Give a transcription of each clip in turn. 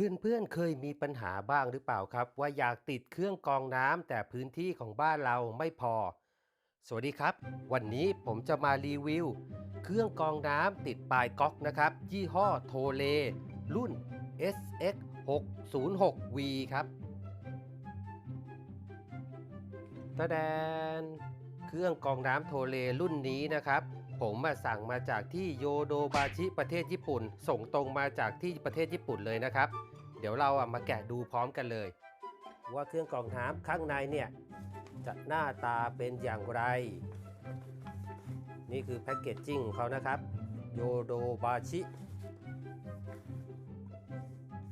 เพื่อนๆเคยมีปัญหาบ้างหรือเปล่าครับ ว่าอยากติดเครื่องกรองน้ำแต่พื้นที่ของบ้านเราไม่พอ สวัสดีครับ วันนี้ผมจะมารีวิว เครื่องกรองน้ำติดปลายก๊อกนะครับ ยี่ห้อโทเล รุ่น SX 606V ครับตะแดน เครื่องกรองน้ำโทเลรุ่นนี้นะครับ ผมมาสั่งมาจากที่โยโดบาชิประเทศญี่ปุ่น ส่งตรงมาจากที่ประเทศญี่ปุ่นเลยนะครับ เดี๋ยวเราอะมาแกะดูพร้อมกันเลย ว่าเครื่องกรองน้ำข้างในเนี่ยจะหน้าตาเป็นอย่างไร นี่คือแพ็กเกจจิ้งของเขานะครับโยโดบาชิ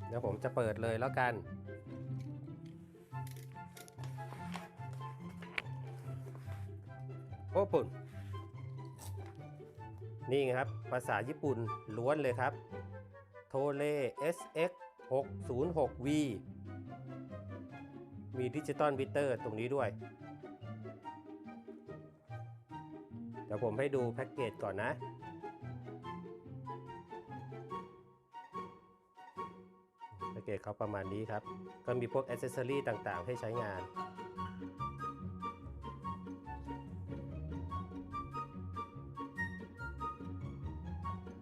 เดี๋ยวผมจะเปิดเลยแล้วกัน โอปุ่น นี่ไงครับ ภาษาญี่ปุ่นล้วนเลยครับ โทเล SX 606V มีดิจิตอลบิเตอร์ตรงนี้ด้วย เดี๋ยวผมให้ดูแพ็กเกจก่อนนะ แพ็กเกจเขาประมาณนี้ครับ ก็มีพวกอ c เซสซอรี่ต่างๆ ให้ใช้งาน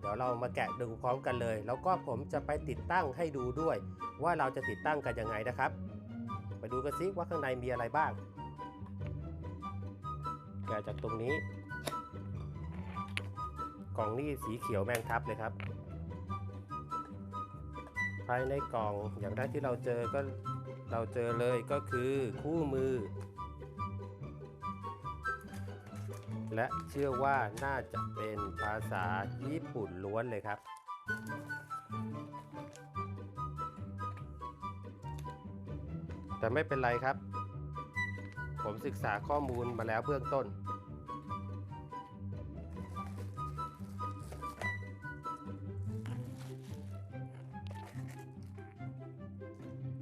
ดี๋ยวเรามาแกะดูพร้อมกันเลย แล้วก็ผมจะไปติดตั้งให้ดูด้วย ว่าเราจะติดตั้งกันยังไงนะครับ ไปดูกันซิว่าข้างในมีอะไรบ้าง แกะจากตรงนี้ กล่องนี่สีเขียวแมงทับเลยครับ ภายในกล่องอย่างแรกที่เราเจอก็เราเจอเลยก็คือคู่มือ และเชื่อว่าน่าจะเป็นภาษาญี่ปุ่นล้วนเลยครับ แต่ไม่เป็นไรครับ ผมศึกษาข้อมูลมาแล้วเบื้องต้น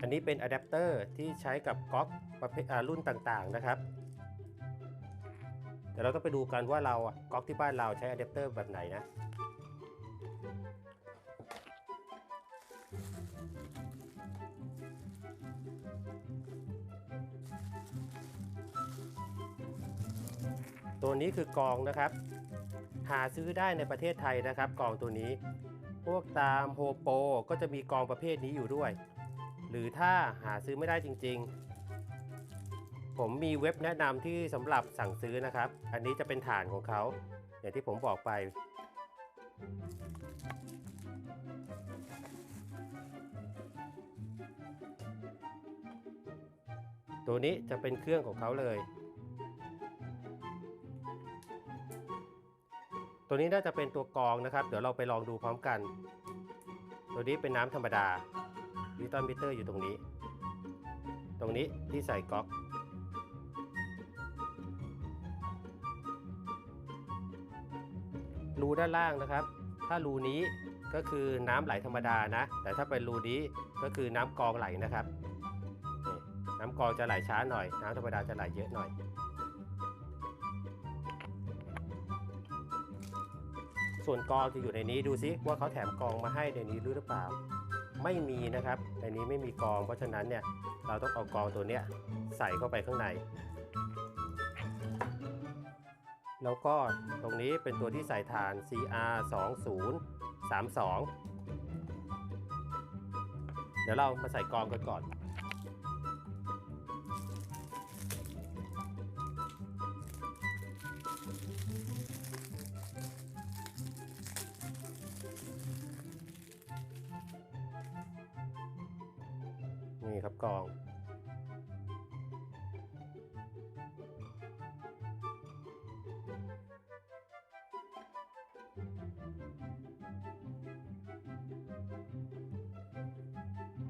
อันนี้เป็นอะแดปเตอร์ที่ใช้กับก๊อกรุ่นต่างๆนะครับ เดี๋ยวเราต้องไปดูกันว่าเราก๊อกที่บ้านเราใช้อะแดปเตอร์แบบไหนนะตัวนี้คือกองนะครับ หาซื้อได้ในประเทศไทยนะครับ กองตัวนี้ พวกตามโฮโปก็จะมีกองประเภทนี้อยู่ด้วย หรือถ้าหาซื้อไม่ได้จริง ๆ ผมมีเว็บแนะนำที่สำหรับสั่งซื้อนะครับ อันนี้จะเป็นฐานของเขา อย่างที่ผมบอกไป ตัวนี้จะเป็นเครื่องของเขาเลย ตัวนี้น่าจะเป็นตัวกรองนะครับ เดี๋ยวเราไปลองดูพร้อมกัน ตัวนี้เป็นน้ำธรรมดาดิตอลมิเตอร์อยู่ตรงนี้ ตรงนี้ที่ใส่ก๊อก รูด้านล่างนะครับ ถ้ารูนี้ก็คือน้ำไหลธรรมดานะ แต่ถ้าเป็นรูนี้ก็คือน้ำกองไหลนะครับนี่น้ำกองจะไหลช้าหน่อย น้ำธรรมดาจะไหลเยอะหน่อยส่วนกองจะอยู่ในนี้ดูซิว่าเขาแถมกองมาให้ในนี้หรือเปล่า ไม่มีนะครับในนี้ไม่มีกอง เพราะฉะนั้นเนี่ยเราต้องเอากองตัวเนี้ยใส่เข้าไปข้างใน แล้วก็ตรงนี้เป็นตัวที่ใส่ฐาน CR 20 32 เดี๋ยวเรามาใส่กองกันก่อน นี่ครับกอง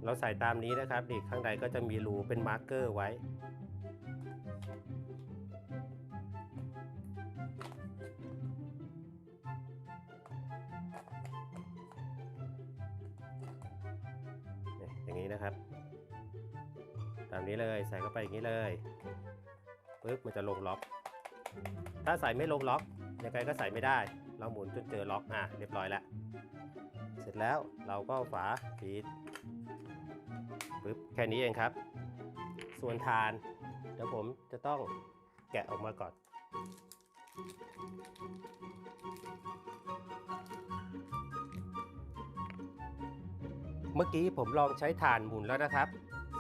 เราใส่ตามนี้นะครับนี่ข้างในก็จะมีรูเป็นมาร์กเกอร์ไว้ อย่างนี้นะครับ ตามนี้เลยใส่เข้าไปอย่างนี้เลยปึ๊บมันจะลงล็อก ถ้าใส่ไม่ลงล็อกยังไงก็ใส่ไม่ได้ เราหมุนจนเจอล็อกอะเรียบร้อยแล้ว เสร็จแล้วเราก็ฝาปิด ปึ๊บแค่นี้เองครับ ส่วนทาน เดี๋ยวผมจะต้องแกะออกมาก่อน เมื่อกี้ผมลองใช้ถ่านหมุนแล้วนะครับ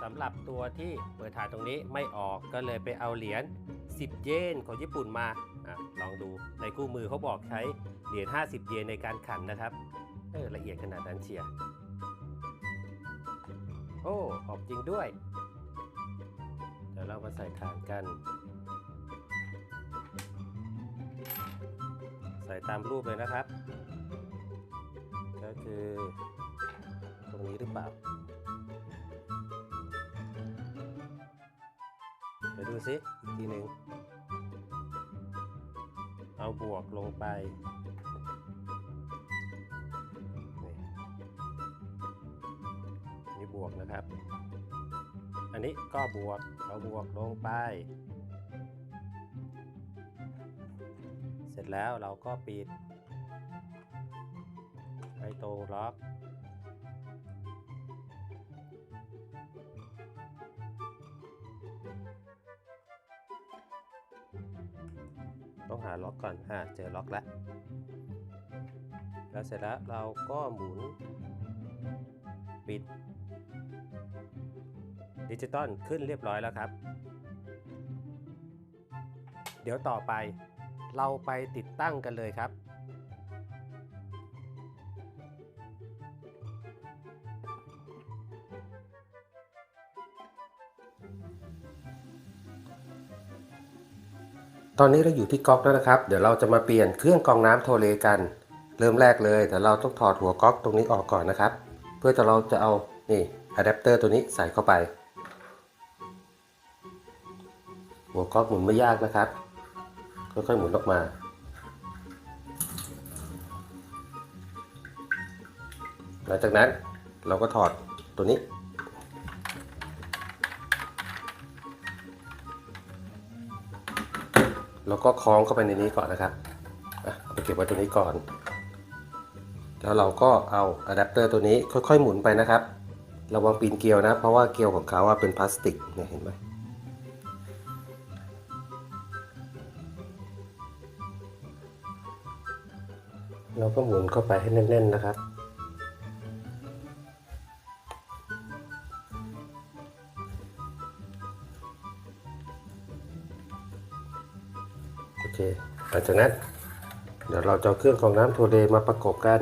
สำหรับตัวที่เปิดถ่านตรงนี้ไม่ออกก็เลยไปเอาเหรียญ10 เยนของญี่ปุ่นมาอลองดูในคู่มือเขาบอกใช้เหรียญ50 เยนในการขันนะครับเออละเอียดขนาดนั้นเชียร์ โอ้ ออกจริงด้วย เดี๋ยวเรามาใส่ถานกัน ใส่ตามรูปเลยนะครับ ก็คือตรงนี้หรือเปล่าเดี๋ยวดูซิอีกทีหนึ่งเอาบวกลงไป บวกนะครับ อันนี้ก็บวกเอาบวกลงไป เสร็จแล้วเราก็ปิดให้ตรงล็อกต้องหาล็อกก่อนอ่าเจอล็อกแล้ว แล้วเสร็จแล้วเราก็หมุน ปิด ดิจิตอลขึ้นเรียบร้อยแล้วครับ เดี๋ยวต่อไปเราไปติดตั้งกันเลยครับ ตอนนี้เราอยู่ที่ก๊อกแล้วนะครับ เดี๋ยวเราจะมาเปลี่ยนเครื่องกรองน้ำโทเลกัน เริ่มแรกเลยแต่เราต้องถอดหัวก๊อกตรงนี้ออกก่อนนะครับ เพื่อจะเราจะเอานี่อะแดปเตอร์ตัวนี้ใส่เข้าไป หัวก๊อกหมุนไม่ยากนะครับ ค่อยๆหมุนออกมา หลังจากนั้นเราก็ถอดตัวนี้ แล้วก็คล้องเข้าไปในนี้ก่อนนะครับเอาไปเก็บไว้ตรงนี้ก่อน แล้วเราก็เอาอะแดปเตอร์ตัวนี้ค่อยๆหมุนไปนะครับ ระวังปีนเกลียวนะ เพราะว่าเกลียวของเขาว่าเป็นพลาสติกเนี่ยเห็นไหม เราก็หมุนเข้าไปให้แน่น ๆ นะครับโอเคหลังจากนั้น เดี๋ยวเราจะเอาเครื่องของน้ำโทเดมาประกบกัน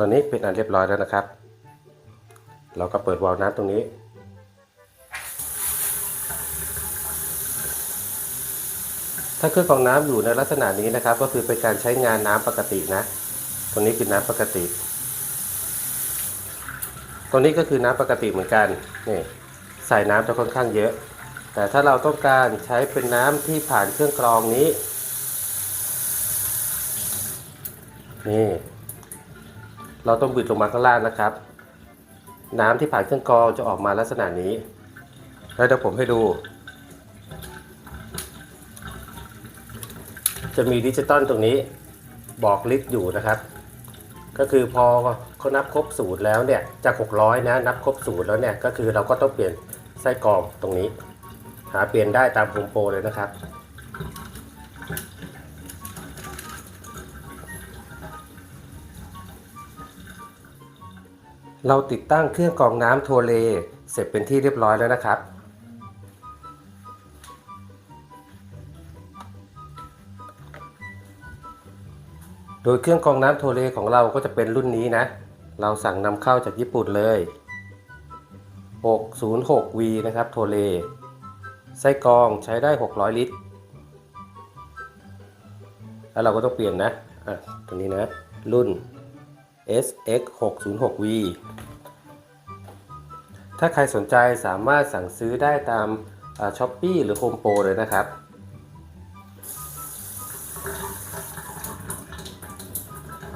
ตอนนี้เป็นอันเรียบร้อยแล้วนะครับ เราก็เปิดวาล์วน้ำตรงนี้ ถ้าเครื่องกรองน้ำอยู่ในลักษณะนี้นะครับ ก็คือเป็นการใช้งานน้ำปกตินะ ตรงนี้คือน้ำปกติตรงนี้ก็คือน้ำปกติเหมือนกันนี่ใส่น้ำจะค่อนข้างเยอะ แต่ถ้าเราต้องการใช้เป็นน้ำที่ผ่านเครื่องกรองนี้ นี่ เราต้องบิดลงมาข้างล่างนะครับ น้ำที่ผ่านเครื่องกรองจะออกมาลักษณะนี้ แล้วเดี๋ยวผมให้ดู จะมีดิจิตอลตรงนี้บอกลิตรอยู่นะครับ ก็คือพอเขานับครบสูตรแล้วเนี่ยจาก 600 นะนับครบสูตรแล้วเนี่ยก็คือเราก็ต้องเปลี่ยนไส้กรองตรงนี้ หาเปลี่ยนได้ตามโฮมโปรเลยนะครับ เราติดตั้งเครื่องกรองน้ำโทเล เสร็จเป็นที่เรียบร้อยแล้วนะครับ โดยเครื่องกรองน้ำโทเลของเราก็จะเป็นรุ่นนี้นะ เราสั่งนำเข้าจากญี่ปุ่นเลย 606V นะครับโทเล ไส้กรองใช้ได้ 600 ลิตร แล้วเราก็ต้องเปลี่ยนนะ อะตัวนี้นะ รุ่น SX 606V ถ้าใครสนใจสามารถสั่งซื้อได้ตามช้อปปี้หรือ Home Pro เลยนะครับ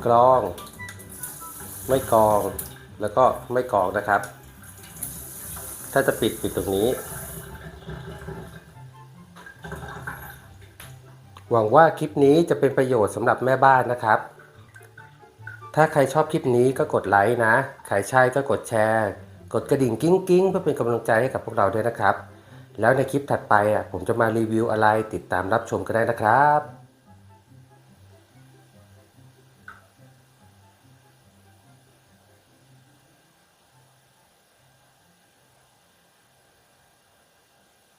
กรอง ไม่กรอง แล้วก็ไม่กรองนะครับ ถ้าจะปิดปิดตรงนี้ หวังว่าคลิปนี้จะเป็นประโยชน์สำหรับแม่บ้านนะครับ ถ้าใครชอบคลิปนี้ก็กดไลค์นะ ใครใช่ก็กดแชร์ กดกระดิ่งกิ้งกิ้งเพื่อเป็นกำลังใจให้กับพวกเราด้วยนะครับ แล้วในคลิปถัดไปอะผมจะมารีวิวอะไรติดตามรับชมกันได้นะครับ